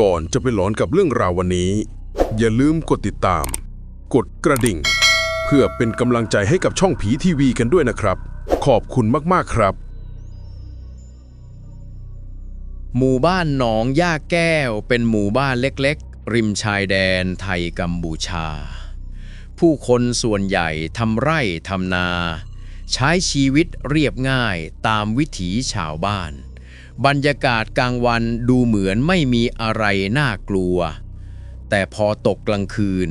ก่อนจะไปหลอนกับเรื่องราววันนี้ อย่าลืมกดติดตาม กดกระดิ่ง เพื่อเป็นกำลังใจให้กับช่องผีทีวีกันด้วยนะครับ ขอบคุณมากๆครับ หมู่บ้านหนองย่าแก้ว เป็นหมู่บ้านเล็กๆ ริมชายแดนไทยกัมพูชา ผู้คนส่วนใหญ่ทำไร่ทำนา ใช้ชีวิตเรียบง่ายตามวิถีชาวบ้าน บรรยากาศกลางวันดูเหมือนไม่มีอะไรน่ากลัว แต่พอตกกลางคืน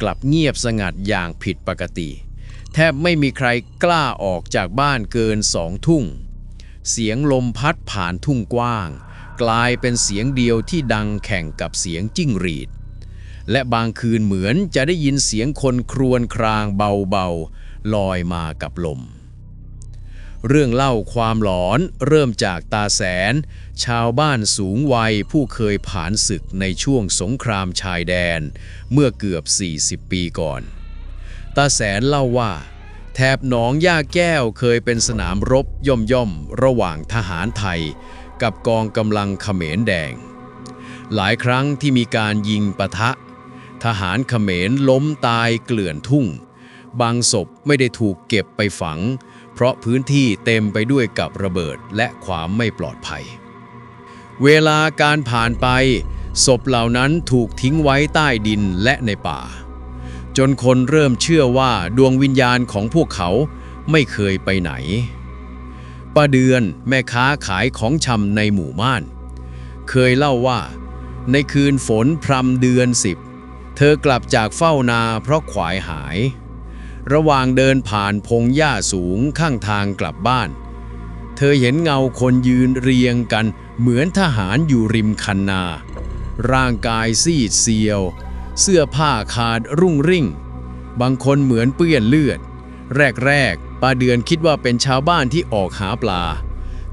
กลับเงียบสงัดอย่างผิดปกติ แทบไม่มีใครกล้าออกจากบ้านเกินสองทุ่ง เสียงลมพัดผ่านทุ่งกว้าง กลายเป็นเสียงเดียวที่ดังแข่งกับเสียงจิ้งหรีด และบางคืนเหมือนจะได้ยินเสียงคนครวญครางเบาๆลอยมากับลม เรื่องเล่าความหลอนเริ่มจากตาแสน ชาวบ้านสูงวัยผู้เคยผ่านศึกในช่วงสงครามชายแดน เมื่อเกือบ 40 ปีก่อน ตาแสนเล่าว่า แถบหนองย่าแก้วเคยเป็นสนามรบย่อมย่อมระหว่างทหารไทย กับกองกำลังเขมรแดง หลายครั้งที่มีการยิงปะทะ ทหารเขมรล้มตายเกลื่อนทุ่ง บางศพไม่ได้ถูกเก็บไปฝัง เพราะพื้นที่เต็มไปด้วยกับระเบิดและความไม่ปลอดภัย เวลาการผ่านไป ศพเหล่านั้นถูกทิ้งไว้ใต้ดินและในป่า จนคนเริ่มเชื่อว่าดวงวิญญาณของพวกเขาไม่เคยไปไหนป้าเดือนแม่ค้าขายของชำในหมู่บ้าน เคยเล่าว่า ในคืนฝนพรำเดือนสิบ เธอกลับจากเฝ้านาเพราะขวายหาย ระหว่างเดินผ่านพงหญ้าสูงข้างทางกลับบ้าน เธอเห็นเงาคนยืนเรียงกันเหมือนทหารอยู่ริมคันนา ร่างกายซีดเซียว เสื้อผ้าขาดรุ่งริ่ง บางคนเหมือนเปื้อนเลือด แรกๆป้าเดือนคิดว่าเป็นชาวบ้านที่ออกหาปลา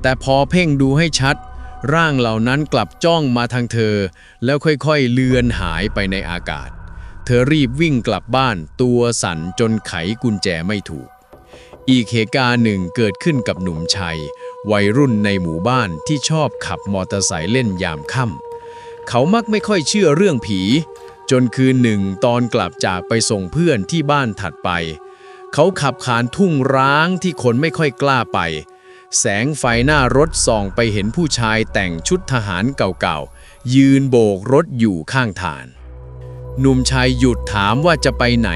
แต่พอเพ่งดูให้ชัด ร่างเหล่านั้นกลับจ้องมาทางเธอ แล้วค่อยๆเลือนหายไปในอากาศ เธอรีบวิ่งกลับบ้านตัวสั่นจนไขกุญแจไม่ถูก อีกเหตุการณ์หนึ่งเกิดขึ้นกับหนุ่มชัย วัยรุ่นในหมู่บ้านที่ชอบขับมอเตอร์ไซค์เล่นยามค่ำเขามักไม่ค่อยเชื่อเรื่องผี จนคืนหนึ่งตอนกลับจากไปส่งเพื่อนที่บ้านถัดไป เขาขับขานทุ่งร้างที่คนไม่ค่อยกล้าไป แสงไฟหน้ารถส่องไปเห็นผู้ชายแต่งชุดทหารเก่าๆยืนโบกรถอยู่ข้างทาง หนุ่มชายหยุดถามว่าจะไปไหน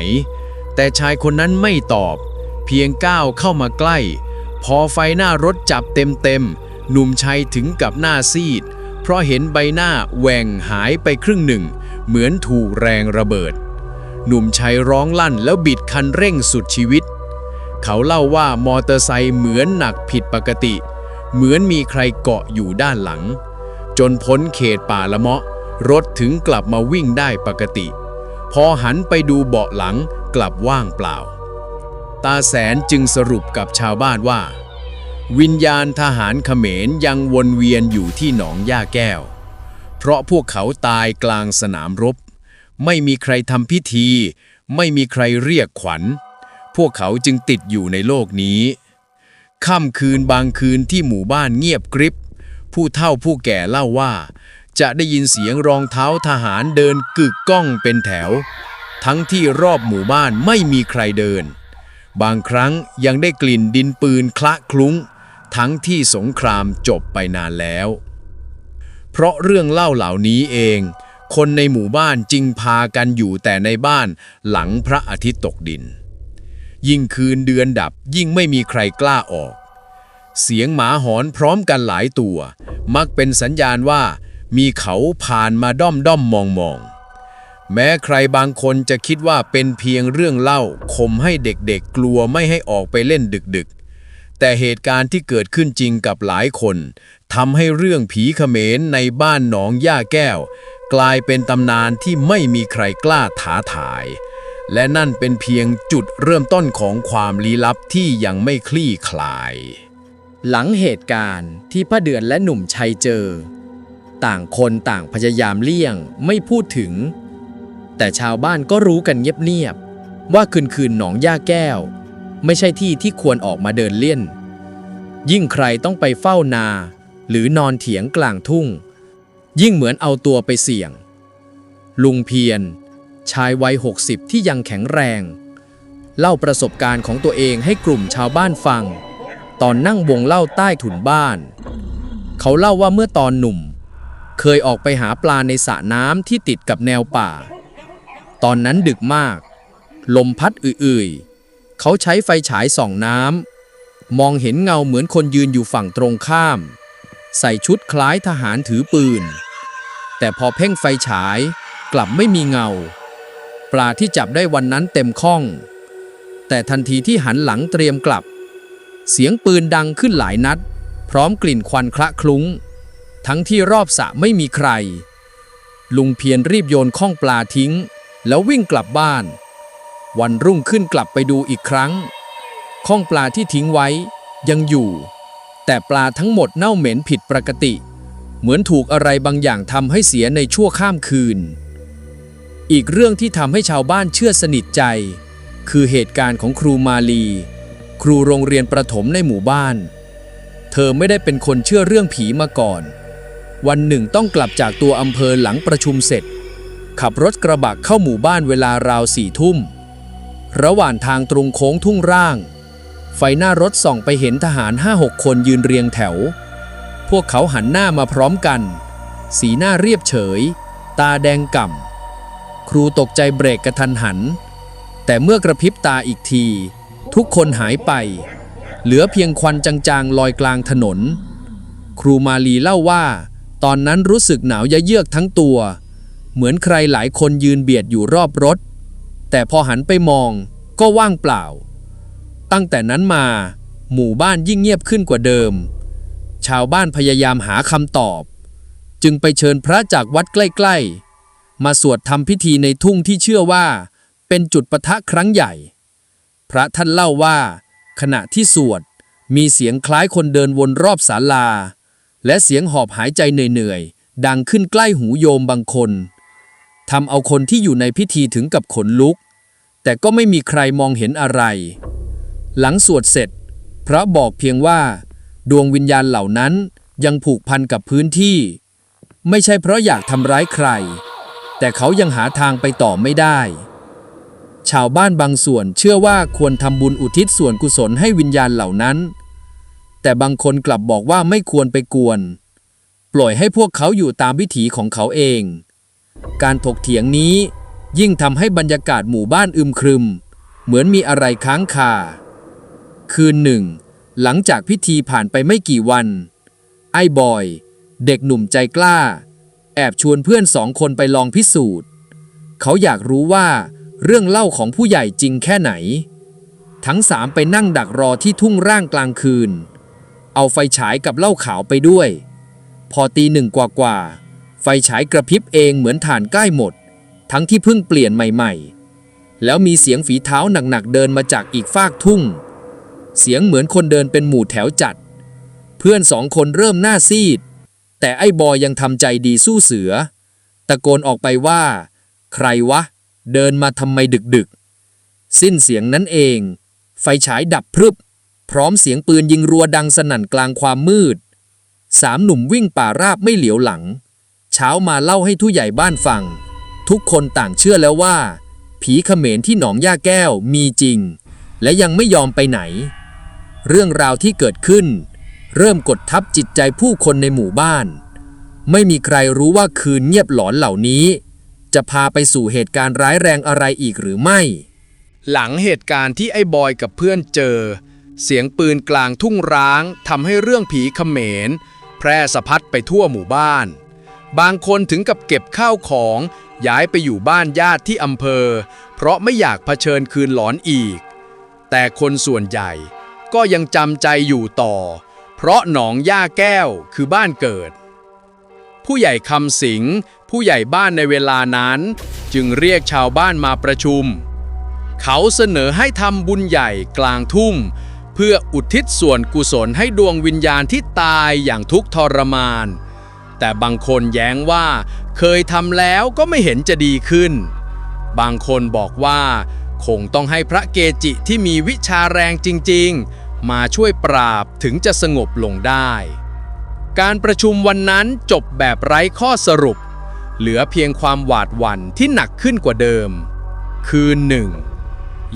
แต่ชายคนนั้นไม่ตอบ เพียงก้าวเข้ามาใกล้ พอไฟหน้ารถจับเต็มๆ หนุ่มชัยถึงกับหน้าซีด เพราะเห็นใบหน้าแหว่งหายไปครึ่งหนึ่ง เหมือนถูกแรงระเบิด หนุ่มชัยร้องลั่นแล้วบิดคันเร่งสุดชีวิต เขาเล่าว่ามอเตอร์ไซค์เหมือนหนักผิดปกติ เหมือนมีใครเกาะอยู่ด้านหลัง จนพ้นเขตป่าละเมาะ รถถึงกลับมาวิ่งได้ปกติ พอหันไปดูเบาะหลังกลับว่างเปล่า ตาแสนจึงสรุปกับชาวบ้านว่า วิญญาณทหารเขมรยังวนเวียนอยู่ที่หนองย่าแก้ว เพราะพวกเขาตายกลางสนามรบ ไม่มีใครทำพิธี ไม่มีใครเรียกขวัญ พวกเขาจึงติดอยู่ในโลกนี้ค่ำคืนบางคืนที่หมู่บ้านเงียบกริบ ผู้เฒ่าผู้แก่เล่าว่า จะได้ยินเสียงรองเท้าทหารเดินกึกก้องเป็นแถว ทั้งที่รอบหมู่บ้านไม่มีใครเดิน บางครั้งยังได้กลิ่นดินปืนคละคลุ้ง ทั้งที่สงครามจบไปนานแล้ว เพราะเรื่องเล่าเหล่านี้เอง คนในหมู่บ้านจึงพากันอยู่แต่ในบ้านหลังพระอาทิตย์ตกดิน ยิ่งคืนเดือนดับยิ่งไม่มีใครกล้าออกเสียงหมาหอนพร้อมกันหลายตัว มักเป็นสัญญาณว่า มีเขาผ่านมาด้อมด้อมมองมองแม้ใครบางคนจะคิดว่าเป็นเพียงเรื่องเล่าข่มให้เด็กๆกลัวไม่ให้ออกไปเล่นดึกๆ แต่เหตุการณ์ที่เกิดขึ้นจริงกับหลายคนทำให้เรื่องผีเขมรในบ้านหนองย่าแก้ว กลายเป็นตำนานที่ไม่มีใครกล้าท้าทาย และนั่นเป็นเพียงจุดเริ่มต้นของความลี้ลับที่ยังไม่คลี่คลาย หลังเหตุการณ์ที่พระเดือนและหนุ่มชัยเจอ ต่างคนต่างพยายามเลี่ยงไม่พูดถึง แต่ชาวบ้านก็รู้กันเงียบๆว่าคืนคืนๆหนองย่าแก้ว ไม่ใช่ที่ที่ควรออกมาเดินเล่น ยิ่งใครต้องไปเฝ้านา หรือนอนเถียงกลางทุ่ง ยิ่งเหมือนเอาตัวไปเสี่ยง ลุงเพียร ชายวัย60ที่ยังแข็งแรง เล่าประสบการณ์ของตัวเองให้กลุ่มชาวบ้านฟัง ตอนนั่งวงเล่าใต้ถุนบ้าน เขาเล่าว่าเมื่อตอนหนุ่ม เคยออกไปหาปลาในสระน้ำที่ติดกับแนวป่า ตอนนั้นดึกมาก ลมพัดอื่ยๆ เขาใช้ไฟฉายส่องน้ำมองเห็นเงาเหมือนคนยืนอยู่ฝั่งตรงข้าม ใส่ชุดคล้ายทหารถือปืน แต่พอเพ่งไฟฉายกลับไม่มีเงา ปลาที่จับได้วันนั้นเต็มข้อง แต่ทันทีที่หันหลังเตรียมกลับ เสียงปืนดังขึ้นหลายนัด พร้อมกลิ่นควันคละคลุ้ง ทั้งที่รอบสระไม่มีใคร ลุงเพียรรีบโยนข้องปลาทิ้ง แล้ววิ่งกลับบ้าน วันรุ่งขึ้นกลับไปดูอีกครั้ง ข้องปลาที่ทิ้งไว้ยังอยู่ แต่ปลาทั้งหมดเน่าเหม็นผิดปกติ เหมือนถูกอะไรบางอย่างทำให้เสียในชั่วข้ามคืน อีกเรื่องที่ทำให้ชาวบ้านเชื่อสนิทใจ คือเหตุการณ์ของครูมาลี ครูโรงเรียนประถมในหมู่บ้าน เธอไม่ได้เป็นคนเชื่อเรื่องผีมาก่อน วันหนึ่งต้องกลับจากตัวอำเภอหลังประชุมเสร็จ ขับรถกระบะเข้าหมู่บ้านเวลาราวสี่ทุ่ม ระหว่างทางตรงโค้งทุ่งร่าง ไฟหน้ารถส่องไปเห็นทหารห้าหกคนยืนเรียงแถว พวกเขาหันหน้ามาพร้อมกัน สีหน้าเรียบเฉย ตาแดงก่ำ ครูตกใจเบรกกระทันหัน แต่เมื่อกระพริบตาอีกที ทุกคนหายไป เหลือเพียงควันจางๆลอยกลางถนน ครูมาลีเล่าว่า ตอนนั้นรู้สึกหนาวยะเยือกทั้งตัว เหมือนใครหลายคนยืนเบียดอยู่รอบรถ แต่พอหันไปมองก็ว่างเปล่า ตั้งแต่นั้นมา หมู่บ้านยิ่งเงียบขึ้นกว่าเดิม ชาวบ้านพยายามหาคำตอบ จึงไปเชิญพระจากวัดใกล้ๆ มาสวดทำพิธีในทุ่งที่เชื่อว่า เป็นจุดปะทะครั้งใหญ่ พระท่านเล่าว่า ขณะที่สวดมีเสียงคล้ายคนเดินวนรอบศาลา และเสียงหอบหายใจเหนื่อยๆ ดังขึ้นใกล้หูโยมบางคนทำเอาคนที่อยู่ในพิธีถึงกับขนลุก แต่ก็ไม่มีใครมองเห็นอะไร หลังสวดเสร็จ พระบอกเพียงว่า ดวงวิญญาณเหล่านั้นยังผูกพันกับพื้นที่ ไม่ใช่เพราะอยากทำร้ายใคร แต่เขายังหาทางไปต่อไม่ได้ ชาวบ้านบางส่วนเชื่อว่าควรทำบุญอุทิศส่วนกุศลให้วิญญาณเหล่านั้น แต่บางคนกลับบอกว่าไม่ควรไปกวน ปล่อยให้พวกเขาอยู่ตามวิถีของเขาเอง การถกเถียงนี้ยิ่งทำให้บรรยากาศหมู่บ้านอึมครึม เหมือนมีอะไรค้างคา คืนหนึ่ง หลังจากพิธีผ่านไปไม่กี่วัน ไอ้บอย เด็กหนุ่มใจกล้า แอบชวนเพื่อนสองคนไปลองพิสูจน์ เขาอยากรู้ว่าเรื่องเล่าของผู้ใหญ่จริงแค่ไหน ทั้งสามไปนั่งดักรอที่ทุ่งร่างกลางคืน เอาไฟฉายกับเหล้าขาวไปด้วย พอตีหนึ่งกว่าๆ ไฟฉายกระพริบเองเหมือนฐานใกล้หมด ทั้งที่เพิ่งเปลี่ยนใหม่ๆ แล้วมีเสียงฝีเท้าหนักๆเดินมาจากอีกฟากทุ่ง เสียงเหมือนคนเดินเป็นหมู่แถวจัด เพื่อนสองคนเริ่มหน้าซีด แต่ไอ้บอยยังทำใจดีสู้เสือ ตะโกนออกไปว่า ใครวะ เดินมาทำไมดึกๆ สิ้นเสียงนั้นเอง ไฟฉายดับพรึบ พร้อมเสียงปืนยิงรัวดังสนั่นกลางความมืด สามหนุ่มวิ่งป่าราบไม่เหลียวหลัง เช้ามาเล่าให้ทุใหญ่บ้านฟัง ทุกคนต่างเชื่อแล้วว่า ผีเขมรที่หนองย่าแก้วมีจริง และยังไม่ยอมไปไหน เรื่องราวที่เกิดขึ้น เริ่มกดทับจิตใจผู้คนในหมู่บ้าน ไม่มีใครรู้ว่าคืนเงียบหลอนเหล่านี้ จะพาไปสู่เหตุการณ์ร้ายแรงอะไรอีกหรือไม่ หลังเหตุการณ์ที่ไอ้บอยกับเพื่อนเจอ เสียงปืนกลางทุ่งร้างทำให้เรื่องผีเขมร แพร่สะพัดไปทั่วหมู่บ้าน บางคนถึงกับเก็บข้าวของย้ายไปอยู่บ้านญาติที่อำเภอ เพราะไม่อยากเผชิญคืนหลอนอีก แต่คนส่วนใหญ่ก็ยังจำใจอยู่ต่อ เพราะหนองย่าแก้วคือบ้านเกิด ผู้ใหญ่คำสิง ผู้ใหญ่บ้านในเวลานั้น จึงเรียกชาวบ้านมาประชุม เขาเสนอให้ทำบุญใหญ่กลางทุ่ง เพื่ออุทิศส่วนกุศลให้ดวงวิญญาณที่ตายอย่างทุกข์ทรมาน แต่บางคนแย้งว่า เคยทำแล้วก็ไม่เห็นจะดีขึ้น บางคนบอกว่า คงต้องให้พระเกจิที่มีวิชาแรงจริง ๆ มาช่วยปราบถึงจะสงบลงได้ การประชุมวันนั้นจบแบบไร้ข้อสรุป เหลือเพียงความหวาดหวั่นที่หนักขึ้นกว่าเดิม คือหนึ่ง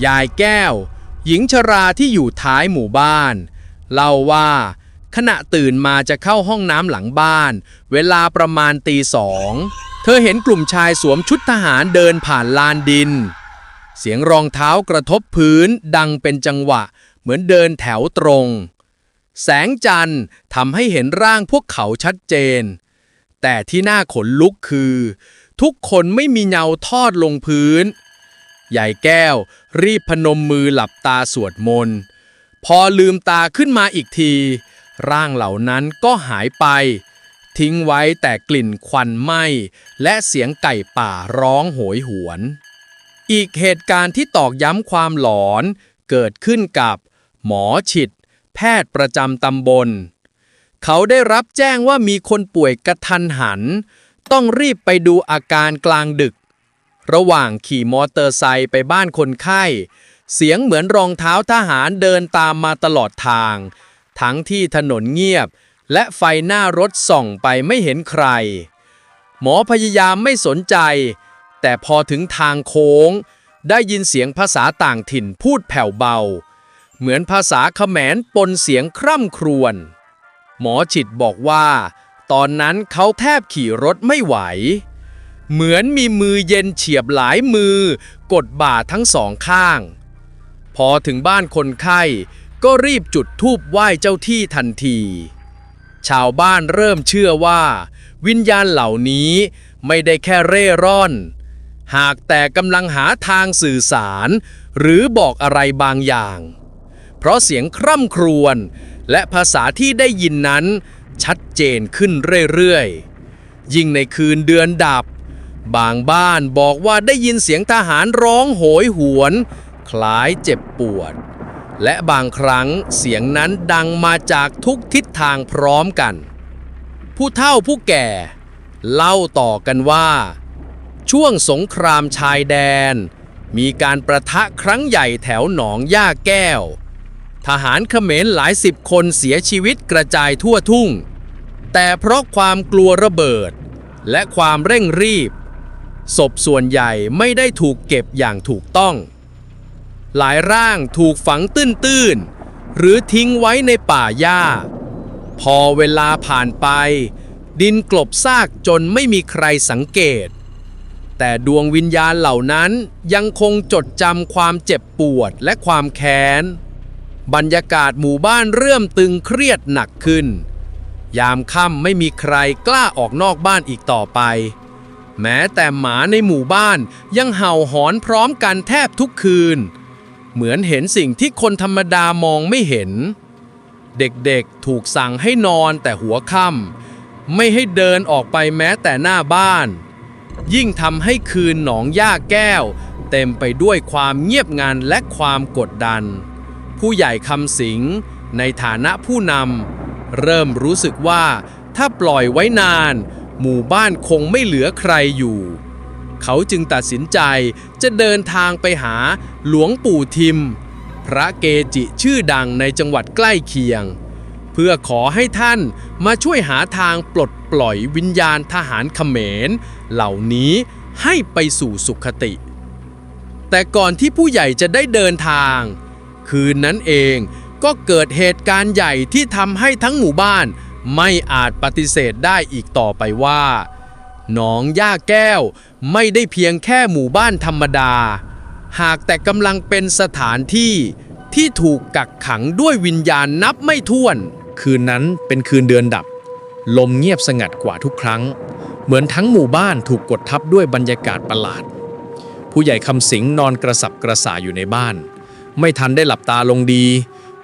ยายแก้ว หญิงชราที่อยู่ท้ายหมู่บ้าน เล่าว่า ขณะตื่นมาจะเข้าห้องน้ำหลังบ้าน เวลาประมาณตีสองเธอเห็นกลุ่มชายสวมชุดทหารเดินผ่านลานดิน เสียงรองเท้ากระทบพื้นดังเป็นจังหวะ เหมือนเดินแถวตรง แสงจันทร์ทำให้เห็นร่างพวกเขาชัดเจน แต่ที่น่าขนลุกคือ ทุกคนไม่มีเงาทอดลงพื้น ใหญ่แก้ว รีบพนมมือหลับตาสวดมนต์ พอลืมตาขึ้นมาอีกที ร่างเหล่านั้นก็หายไป ทิ้งไว้แต่กลิ่นควันไหม้ และเสียงไก่ป่าร้องโหยหวน อีกเหตุการณ์ที่ตอกย้ำความหลอนเกิดขึ้นกับ หมอฉิด แพทย์ประจำตำบล เขาได้รับแจ้งว่ามีคนป่วยกระทันหัน ต้องรีบไปดูอาการกลางดึก ระหว่างขี่มอเตอร์ไซค์ไปบ้านคนไข้ เสียงเหมือนรองเท้าทหารเดินตามมาตลอดทาง ทั้งที่ถนนเงียบ และไฟหน้ารถส่องไปไม่เห็นใคร หมอพยายามไม่สนใจ แต่พอถึงทางโค้ง ได้ยินเสียงภาษาต่างถิ่นพูดแผ่วเบา เหมือนภาษาเขมรปนเสียงคร่ำครวญหมอฉิดบอกว่า ตอนนั้นเขาแทบขี่รถไม่ไหว เหมือนมีมือเย็นเฉียบหลายมือ กดบ่าทั้งสองข้าง พอถึงบ้านคนไข้ ก็รีบจุดธูปไหว้เจ้าที่ทันที ชาวบ้านเริ่มเชื่อว่า วิญญาณเหล่านี้ไม่ได้แค่เร่ร่อน หากแต่กำลังหาทางสื่อสาร หรือบอกอะไรบางอย่าง เพราะเสียงคร่ำครวญและภาษาที่ได้ยินนั้นชัดเจนขึ้นเรื่อยๆ ยิ่งในคืนเดือนดับ บางบ้านบอกว่าได้ยินเสียงทหารร้องโหยหวน คล้ายเจ็บปวด และบางครั้งเสียงนั้นดังมาจากทุกทิศทางพร้อมกัน ผู้เฒ่าผู้แก่ เล่าต่อกันว่า ช่วงสงครามชายแดน มีการประทะครั้งใหญ่แถวหนองย่าแก้ว ทหารเขมรหลายสิบคนเสียชีวิตกระจายทั่วทุ่ง แต่เพราะความกลัวระเบิด และความเร่งรีบ ศพส่วนใหญ่ไม่ได้ถูกเก็บอย่างถูกต้อง หลายร่างถูกฝังตื้นๆ หรือทิ้งไว้ในป่าหญ้า พอเวลาผ่านไป ดินกลบซากจนไม่มีใครสังเกต แต่ดวงวิญญาณเหล่านั้นยังคงจดจำความเจ็บปวดและความแค้น บรรยากาศหมู่บ้านเริ่มตึงเครียดหนักขึ้น ยามค่ำไม่มีใครกล้าออกนอกบ้านอีกต่อไป แม้แต่หมาในหมู่บ้านยังเห่าหอนพร้อมกันแทบทุกคืน เหมือนเห็นสิ่งที่คนธรรมดามองไม่เห็น เด็กๆถูกสั่งให้นอนแต่หัวค่ำไม่ให้เดินออกไปแม้แต่หน้าบ้าน ยิ่งทำให้คืนหนองย่าแก้ว เต็มไปด้วยความเงียบงันและความกดดัน ผู้ใหญ่คำสิงในฐานะผู้นำเริ่มรู้สึกว่าถ้าปล่อยไว้นาน หมู่บ้านคงไม่เหลือใครอยู่ เขาจึงตัดสินใจจะเดินทางไปหาหลวงปู่ทิม พระเกจิชื่อดังในจังหวัดใกล้เคียง เพื่อขอให้ท่านมาช่วยหาทางปลดปล่อยวิญญาณทหารเขมร เหล่านี้ให้ไปสู่สุขติ แต่ก่อนที่ผู้ใหญ่จะได้เดินทาง คืนนั้นเองก็เกิดเหตุการณ์ใหญ่ที่ทำให้ทั้งหมู่บ้าน ไม่อาจปฏิเสธได้อีกต่อไปว่าหนองย่าแก้วไม่ได้เพียงแค่หมู่บ้านธรรมดา หากแต่กำลังเป็นสถานที่ที่ถูกกักขังด้วยวิญญาณนับไม่ถ้วน คืนนั้นเป็นคืนเดือนดับ ลมเงียบสงัดกว่าทุกครั้ง เหมือนทั้งหมู่บ้านถูกกดทับด้วยบรรยากาศประหลาด ผู้ใหญ่คำสิงนอนกระสับกระส่ายอยู่ในบ้าน ไม่ทันได้หลับตาลงดี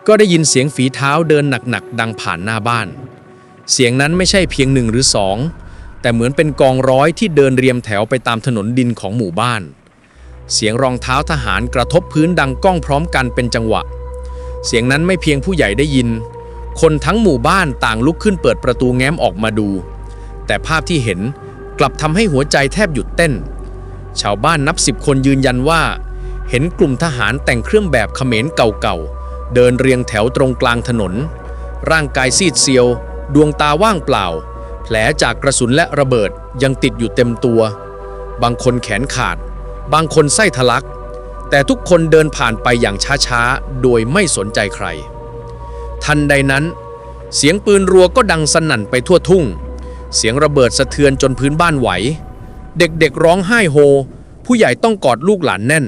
ก็ได้ยินเสียงฝีเท้าเดินหนักๆดังผ่านหน้าบ้าน เสียงนั้นไม่ใช่เพียงหนึ่งหรือสองแต่เหมือนเป็นกองร้อยที่เดินเรียมแถวไปตามถนนดินของหมู่บ้าน เสียงรองเท้าทหารกระทบพื้นดังก้องพร้อมกันเป็นจังหวะ เสียงนั้นไม่เพียงผู้ใหญ่ได้ยิน คนทั้งหมู่บ้านต่างลุกขึ้นเปิดประตูแง้มออกมาดู แต่ภาพที่เห็นกลับทำให้หัวใจแทบหยุดเต้น ชาวบ้านนับสิบคนยืนยันว่า เห็นกลุ่มทหารแต่งเครื่องแบบเขมรเก่าๆเดินเรียงแถวตรงกลางถนน ร่างกายซีดเซียว ดวงตาว่างเปล่า แผลจากกระสุนและระเบิดยังติดอยู่เต็มตัว บางคนแขนขาด บางคนไส้ทะลัก แต่ทุกคนเดินผ่านไปอย่างช้าๆ โดยไม่สนใจใคร ทันใดนั้น เสียงปืนรัวก็ดังสนั่นไปทั่วทุ่ง เสียงระเบิดสะเทือนจนพื้นบ้านไหว เด็กๆร้องไห้โฮ ผู้ใหญ่ต้องกอดลูกหลานแน่น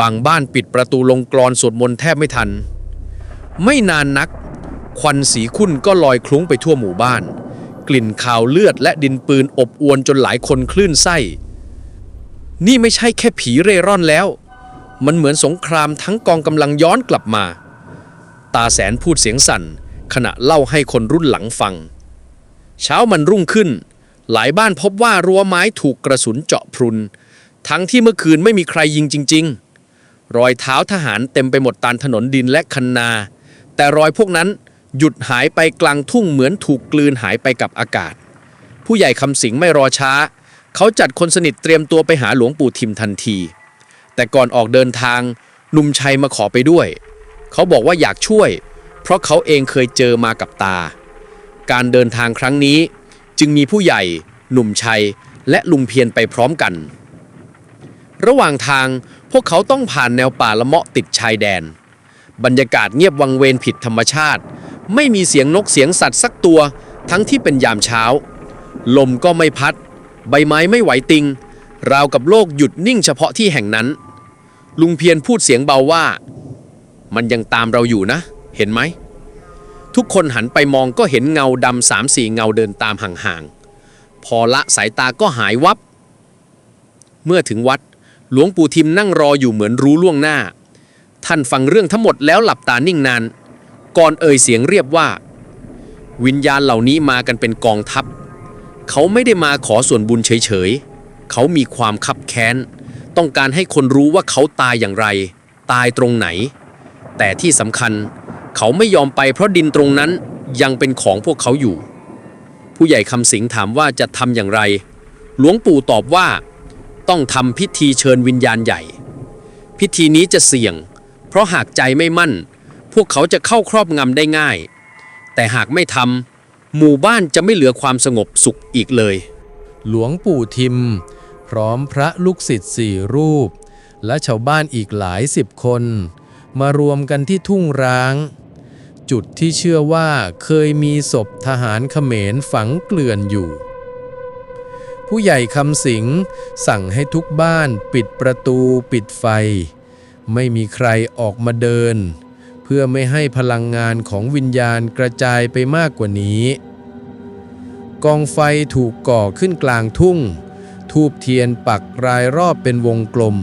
บางบ้านปิดประตูลงกรอนสวดมนต์แทบไม่ทันไม่นานนัก ควันสีขุ่นก็ลอยคลุ้งไปทั่วหมู่บ้าน กลิ่นคาวเลือดและดินปืนอบอวนจนหลายคนคลื่นไส้ นี่ไม่ใช่แค่ผีเร่ร่อนแล้ว มันเหมือนสงครามทั้งกองกำลังย้อนกลับมา ตาแสนพูดเสียงสั่น ขณะเล่าให้คนรุ่นหลังฟัง เช้ามันรุ่งขึ้น หลายบ้านพบว่ารั้วไม้ถูกกระสุนเจาะพรุน ทั้งที่เมื่อคืนไม่มีใครยิงจริง ๆรอยเท้าทหารเต็มไปหมดตามถนนดินและคันนา แต่รอยพวกนั้น หยุดหายไปกลางทุ่งเหมือนถูกกลืนหายไปกับอากาศ ผู้ใหญ่คำสิงไม่รอช้า เขาจัดคนสนิทเตรียมตัวไปหาหลวงปู่ทิมทันที แต่ก่อนออกเดินทางหนุ่มชัยมาขอไปด้วย เขาบอกว่าอยากช่วย เพราะเขาเองเคยเจอมากับตา การเดินทางครั้งนี้ จึงมีผู้ใหญ่ หนุ่มชัย และลุงเพียรไปพร้อมกัน ระหว่างทางพวกเขาต้องผ่านแนวป่าละเมาะติดชายแดน บรรยากาศเงียบวังเวงผิดธรรมชาติ ไม่มีเสียงนกเสียงสัตว์สักตัว ทั้งที่เป็นยามเช้า ลมก็ไม่พัด ใบไม้ไม่ไหวติง ราวกับโลกหยุดนิ่งเฉพาะที่แห่งนั้น ลุงเพียรพูดเสียงเบาว่า มันยังตามเราอยู่นะ เห็นไหม ทุกคนหันไปมองก็เห็นเงาดำสามสี่เงาเดินตามห่างๆ พอละสายตาก็หายวับ เมื่อถึงวัด หลวงปู่ทิมนั่งรออยู่เหมือนรู้ล่วงหน้า ท่านฟังเรื่องทั้งหมดแล้วหลับตานิ่งนาน ก่อนเอ่ยเสียงเรียบว่า วิญญาณเหล่านี้มากันเป็นกองทัพ เขาไม่ได้มาขอส่วนบุญเฉยๆ เขามีความคับแค้น ต้องการให้คนรู้ว่าเขาตายอย่างไร ตายตรงไหน แต่ที่สำคัญ เขาไม่ยอมไปเพราะดินตรงนั้นยังเป็นของพวกเขาอยู่ ผู้ใหญ่คำสิงถามว่าจะทำอย่างไร หลวงปู่ตอบว่า ต้องทำพิธีเชิญวิญญาณใหญ่ พิธีนี้จะเสี่ยง เพราะหากใจไม่มั่น พวกเขาจะเข้าครอบงำได้ง่าย แต่หากไม่ทำหมู่บ้านจะไม่เหลือความสงบสุขอีกเลย หลวงปู่ทิม พร้อมพระลูกศิษย์สี่รูป และชาวบ้านอีกหลายสิบคน มารวมกันที่ทุ่งร้าง จุดที่เชื่อว่าเคยมีศพทหารเขมรฝังเกลื่อนอยู่ผู้ใหญ่คำสิงสั่งให้ทุกบ้านปิดประตูปิดไฟ ไม่มีใครออกมาเดิน เพื่อไม่ให้พลังงานของวิญญาณกระจายไปมากกว่านี้ กองไฟถูกก่อขึ้นกลางทุ่ง ทูบเทียนปักรายรอบเป็นวงกลม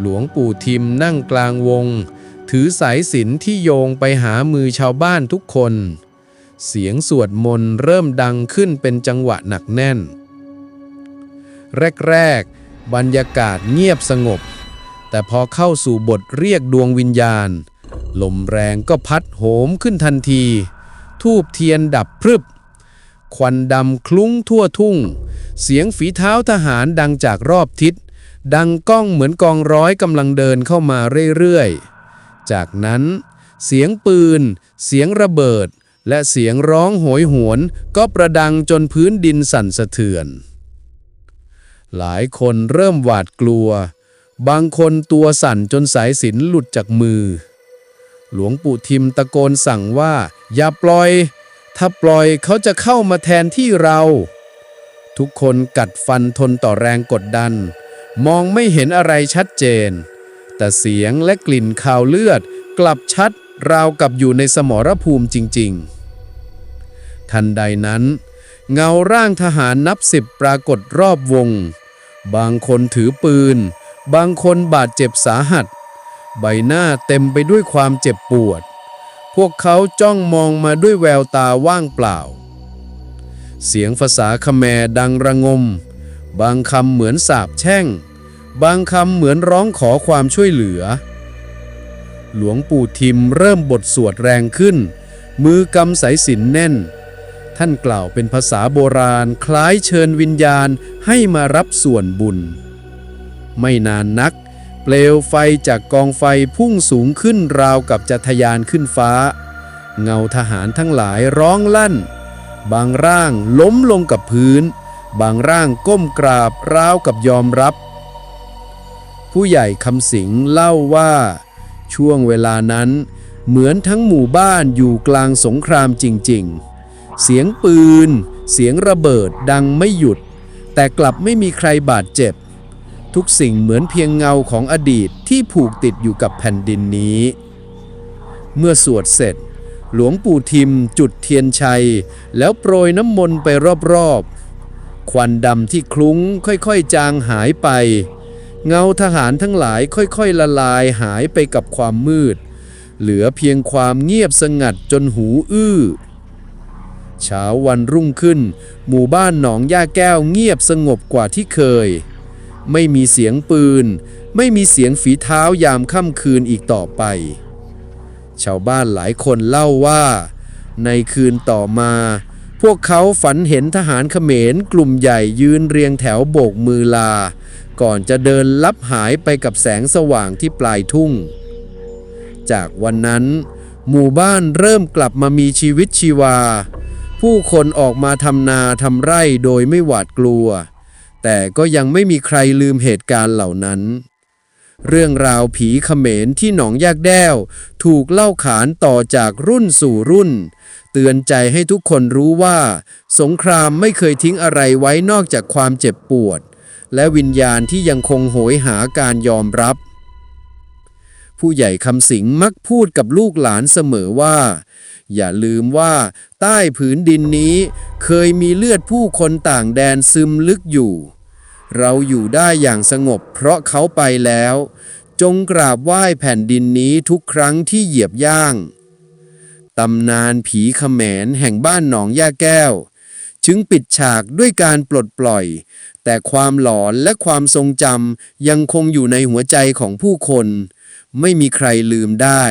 หลวงปู่ทิมนั่งกลางวง ถือสายสินที่โยงไปหามือชาวบ้านทุกคน เสียงสวดมนต์เริ่มดังขึ้นเป็นจังหวะหนักแน่น แรก ๆ บรรยากาศเงียบสงบ แต่พอเข้าสู่บทเรียกดวงวิญญาณ ลมแรงก็พัดโหมขึ้นทันที ทูบเทียนดับพรึบ ควันดำคลุ้งทั่วทุ่ง เสียงฝีเท้าทหารดังจากรอบทิศ ดังก้องเหมือนกองร้อยกำลังเดินเข้ามาเรื่อยๆ จากนั้น เสียงปืน เสียงระเบิด และเสียงร้องโหยหวน ก็ประดังจนพื้นดินสั่นสะเทือน หลายคนเริ่มหวาดกลัว บางคนตัวสั่นจนสายสินหลุดจากมือ หลวงปู่ทิมตะโกนสั่งว่า อย่าปล่อย ถ้าปล่อยเขาจะเข้ามาแทนที่เรา ทุกคนกัดฟันทนต่อแรงกดดัน มองไม่เห็นอะไรชัดเจน แต่เสียงและกลิ่นคาวเลือด กลับชัดราวกับอยู่ในสมรภูมิจริง ๆ ทันใดนั้น เงาร่างทหารนับสิบปรากฏรอบวง บางคนถือปืน บางคนบาดเจ็บสาหัส ใบหน้าเต็มไปด้วยความเจ็บปวด พวกเขาจ้องมองมาด้วยแววตาว่างเปล่า เสียงภาษาคแมดังระงม บางคำเหมือนสาบแช่ง บางคำเหมือนร้องขอความช่วยเหลือ หลวงปู่ทิมเริ่มบทสวดแรงขึ้น มือกำสายสินแน่น ท่านกล่าวเป็นภาษาโบราณคล้ายเชิญวิญญาณให้มารับส่วนบุญ ไม่นานนัก เปลวไฟจากกองไฟพุ่งสูงขึ้นราวกับจะทยานขึ้นฟ้า เงาทหารทั้งหลายร้องลั่น บางร่างล้มลงกับพื้น บางร่างก้มกราบร้าวกับยอมรับ ผู้ใหญ่คำสิงเล่าว่า ช่วงเวลานั้น เหมือนทั้งหมู่บ้านอยู่กลางสงครามจริง ๆ เสียงปืน เสียงระเบิดดังไม่หยุด แต่กลับไม่มีใครบาดเจ็บ ทุกสิ่งเหมือนเพียงเงาของอดีตที่ผูกติดอยู่กับแผ่นดินนี้ เมื่อสวดเสร็จ หลวงปู่ทิมจุดเทียนชัย แล้วโปรยน้ำมนต์ไปรอบๆ ควันดำที่คลุ้งค่อยๆ จางหายไป เงาทหารทั้งหลายค่อยๆ ละลายหายไปกับความมืด เหลือเพียงความเงียบสงัดจนหูอื้อเช้าวันรุ่งขึ้น หมู่บ้านหนองย่าแก้วเงียบสงบกว่าที่เคย ไม่มีเสียงปืน ไม่มีเสียงฝีเท้ายามค่ำคืนอีกต่อไป ชาวบ้านหลายคนเล่าว่า ในคืนต่อมา พวกเขาฝันเห็นทหารเขมรกลุ่มใหญ่ยืนเรียงแถวโบกมือลา ก่อนจะเดินลับหายไปกับแสงสว่างที่ปลายทุ่ง จากวันนั้น หมู่บ้านเริ่มกลับมามีชีวิตชีวา ผู้คนออกมาทำนาทำไร่โดยไม่หวาดกลัว แต่ก็ยังไม่มีใครลืมเหตุการณ์เหล่านั้น เรื่องราวผีเขมรที่หนองยากแด้ว ถูกเล่าขานต่อจากรุ่นสู่รุ่น เตือนใจให้ทุกคนรู้ว่า สงครามไม่เคยทิ้งอะไรไว้นอกจากความเจ็บปวด และวิญญาณที่ยังคงโหยหาการยอมรับ ผู้ใหญ่คำสิงมักพูดกับลูกหลานเสมอว่าอย่าลืมว่า ใต้ผืนดินนี้ เคยมีเลือดผู้คนต่างแดนซึมลึกอยู่ เราอยู่ได้อย่างสงบเพราะเขาไปแล้ว จงกราบไหว้แผ่นดินนี้ทุกครั้งที่เหยียบย่าง ตำนานผีเขมรแห่งบ้านหนองย่าแก้ว จึงปิดฉากด้วยการปลดปล่อย แต่ความหลอนและความทรงจำยังคงอยู่ในหัวใจของผู้คน ไม่มีใครลืมได้